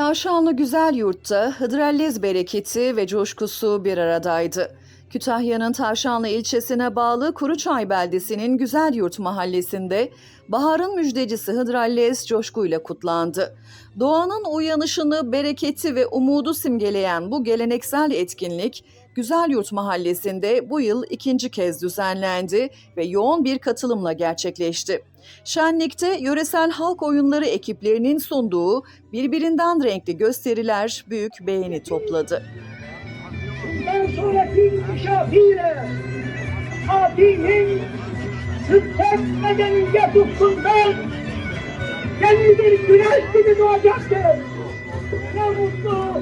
Tavşanlı Güzel Yurt'ta Hıdrellez bereketi ve coşkusu bir aradaydı. Kütahya'nın Tavşanlı ilçesine bağlı Kuruçay beldesinin Güzel Yurt mahallesinde baharın müjdecisi Hıdrellez coşkuyla kutlandı. Doğanın uyanışını, bereketi ve umudu simgeleyen bu geleneksel etkinlik Güzel Yurt mahallesinde bu yıl ikinci kez düzenlendi ve yoğun bir katılımla gerçekleşti. Şenlikte yöresel halk oyunları ekiplerinin sunduğu birbirinden renkli gösteriler büyük beğeni topladı. Bundan sonraki inkişafıyla Fatih'in Türkçek medeniyet ufkundan yeni bir güneş gibi doğacaktır. Ne mutlu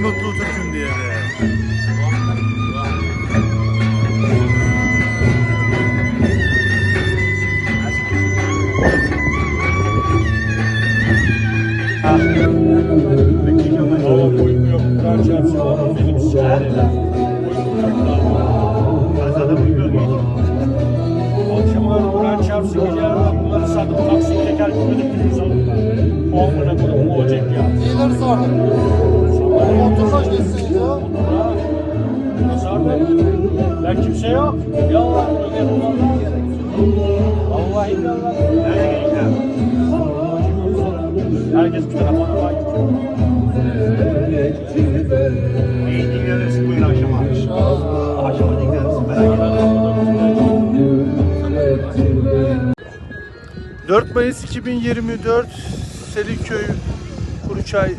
mutlu Türk'üm diye be. Akşama Kur'an çarpsın gece bunları satıp taksi teker sanırım. Olmana bu olacak ya. İyiler sardık. Kaç geçsin ya. Ben kimse yok. Ya Allah öyle gideceğim? Herkes bir tarafa. 4 Mayıs 2024 Seliköy Kuruçay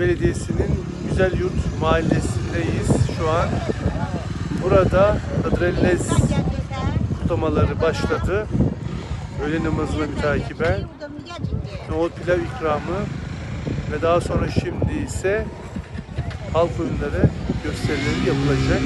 Belediyesi'nin Güzel Yurt mahallesindeyiz şu an. Burada Hıdrellez kutlamaları başladı. Öğle namazına mütakiben nohut pilav ikramı ve daha sonra şimdi ise halk oyunları gösterileri yapılacak.